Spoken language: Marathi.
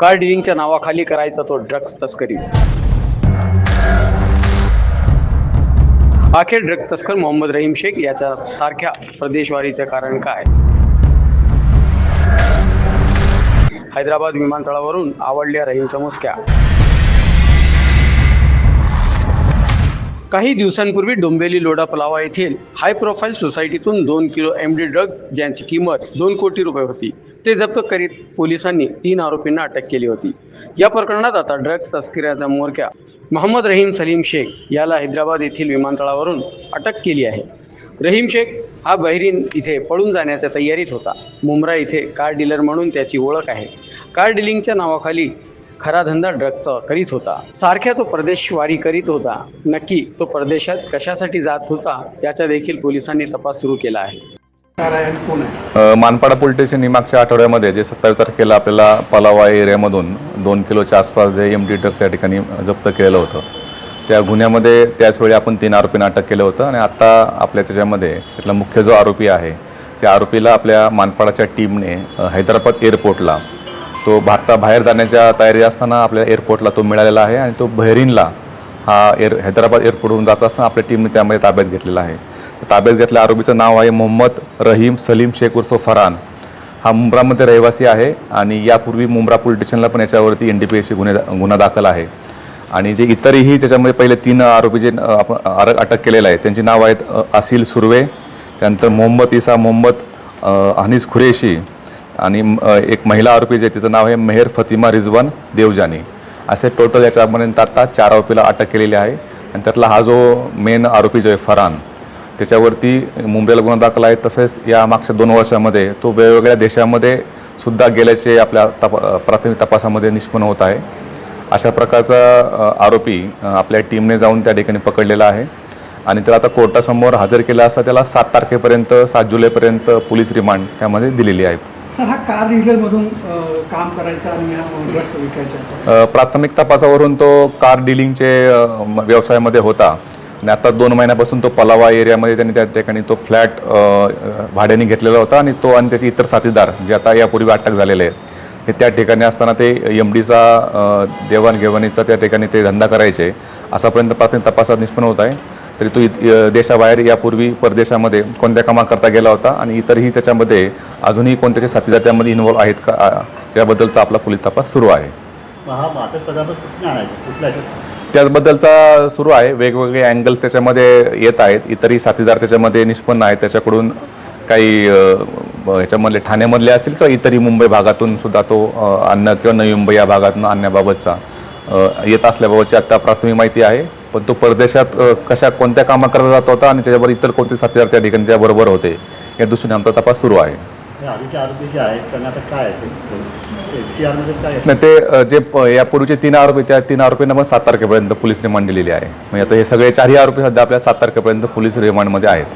कार डिलिंगच्या नावाखाली करायचा तो ड्रग्ज तस्करी. अखेर ड्रग तस्कर मोहम्मद रहीम शेख याच्या सारख्या प्रदेशवारीचं कारण काय? हैदराबाद विमानतळावरून आवडल्या रहीमच्या मुसक्या. काही दिवसांपूर्वी डोंबिवली लोढा पलावा येथील हाय प्रोफाईल सोसायटीतून दोन किलो एम डी ड्रग्ज ज्यांची किंमत दोन कोटी रुपये होती. ते जप्त करीत पोलिसांनी तीन आरोपींना अटक केली होती. या प्रकरणात आता ड्रग्ज तस्कऱ्याचा मोरक्या मोहम्मद रहीम सलीम शेख याला हैदराबाद येथील विमानतळावरून अटक केली आहे. रहीम शेख हा बहिरीन इथे पळून जाण्याच्या तयारीत होता. मुंब्रा इथे कार डीलर म्हणून त्याची ओळख आहे. कार डिलिंगच्या नावाखाली खरा धंदा ड्रग्जचा करीत होता. सारख्या तो परदेशवारी करीत होता. नक्की तो परदेशात कशासाठी जात होता याचा देखील पोलिसांनी तपास सुरू केला आहे. मानपाडा पोलीस स्टेशन मागच्या आठवड्यामध्ये जे सत्तावीस तारखेला आपल्याला पलावा एरियामधून दोन किलोच्या आसपास जे एम डी ट्रक त्या ठिकाणी जप्त केलेलं होतं. त्या गुन्ह्यामध्ये त्याचवेळी आपण तीन आरोपींना अटक केलं होतं आणि आत्ता आपल्या त्याच्यामध्ये त्यातला मुख्य जो आरोपी आहे त्या आरोपीला आपल्या मानपाडाच्या टीमने हैदराबाद एअरपोर्टला तो भारताबाहेर जाण्याच्या तयारी असताना आपल्या एअरपोर्टला तो मिळालेला आहे आणि तो बहरीनला हा एअर हैदराबाद एअरपोर्टवरून जात असताना आपल्या टीमने त्यामध्ये ताब्यात घेतलेला आहे. ताब्यात घेतल्या आरोपीचं नाव आहे मोहम्मद रहीम सलीम शेख उर्फ फरहान. हा मुंब्रामध्ये रहिवासी आहे आणि यापूर्वी मुंब्रा पोलीस स्टेशनला पण याच्यावरती एन डी पी एसची गुन्हे गुन्हा दाखल आहे. आणि जे इतरही त्याच्यामध्ये पहिले तीन आरोपी जे आपण अटक केलेले आहेत त्यांची नाव आहेत अ, आसिल सुर्वे त्यानंतर मोहम्मद इसा मोहम्मद हनीस खुरेशी आणि एक महिला आरोपी जे तिचं नाव आहे मेहर फतिमा रिजवान देवजानी. असे टोटल याच्यापर्यंत आता चार आरोपीला अटक केलेली आहे आणि त्यातला हा जो मेन आरोपी जो आहे फरान त्याच्यावरती मुंबईला गुन्हा दाखल आहे. तसेच या मागच्या दोन वर्षामध्ये तो वेगवेगळ्या देशामध्ये सुद्धा गेल्याचे आपल्या तपा प्राथमिक तपासामध्ये निष्पन्न होत आहे. अशा प्रकारचा आरोपी आपल्या टीमने जाऊन त्या ठिकाणी पकडलेला आहे. आणि त्याला आता कोर्टासमोर हजर केला असता त्याला सात तारखेपर्यंत सात जुलैपर्यंत पोलीस रिमांड त्यामध्ये दिलेली आहे. सर हा कार डीलरमधून काम करायचा आणि प्राथमिक तपासावरून तो कार डिलिंगचे व्यवसायामध्ये होता. आणि आता दोन महिन्यापासून तो पलावा एरियामध्ये त्यांनी त्या ठिकाणी तो फ्लॅट भाड्याने घेतलेला होता आणि तो आणि त्याचे इतर साथीदार जे आता यापूर्वी अटक झालेले आहेत हे त्या ठिकाणी असताना ते एम डीचा देवाणघेवाणीचा त्या ठिकाणी ते धंदा करायचे असापर्यंत प्राथमिक तपासात निष्पन्न होत आहे. तरी तो इत देशाबाहेर यापूर्वी परदेशामध्ये कोणत्या कामाकरता गेला होता आणि इतरही त्याच्यामध्ये अजूनही कोणत्याचे साथीदार त्यामध्ये इन्व्हॉल्व आहेत का याबद्दलचा आपला पोलीस तपास सुरू आहे. त्याचबद्दलचा सुरू आहे. वेगवेगळे अँगल्स त्याच्यामध्ये येत आहेत. इतरही साथीदार त्याच्यामध्ये निष्पन्न आहेत. त्याच्याकडून काही ह्याच्यामधले ठाण्यामधले असतील किंवा इतरही मुंबई भागातून सुद्धा तो अन्न किंवा नवी मुंबई या भागातून आणण्याबाबतचा येत असल्याबाबतची आता प्राथमिक माहिती आहे. पण तो परदेशात कशा कोणत्या कामाकरता जात होता आणि त्याच्याबरोबर इतर कोणते साथीदार त्या ठिकाणी त्या बरोबर होते या दृष्टीने आमचा तपास सुरू आहे. आधीचे आरोपी जे आहेत त्यांना आता काय काय नाही ते जे यापूर्वीचे तीन आरोपी त्या तीन आरोपींना मग सात तारखेपर्यंत पोलीस रिमांड दिलेली आहे. म्हणजे आता हे सगळे चारही आरोपी सध्या आपल्या सात तारखेपर्यंत पोलीस रिमांडमध्ये आहेत.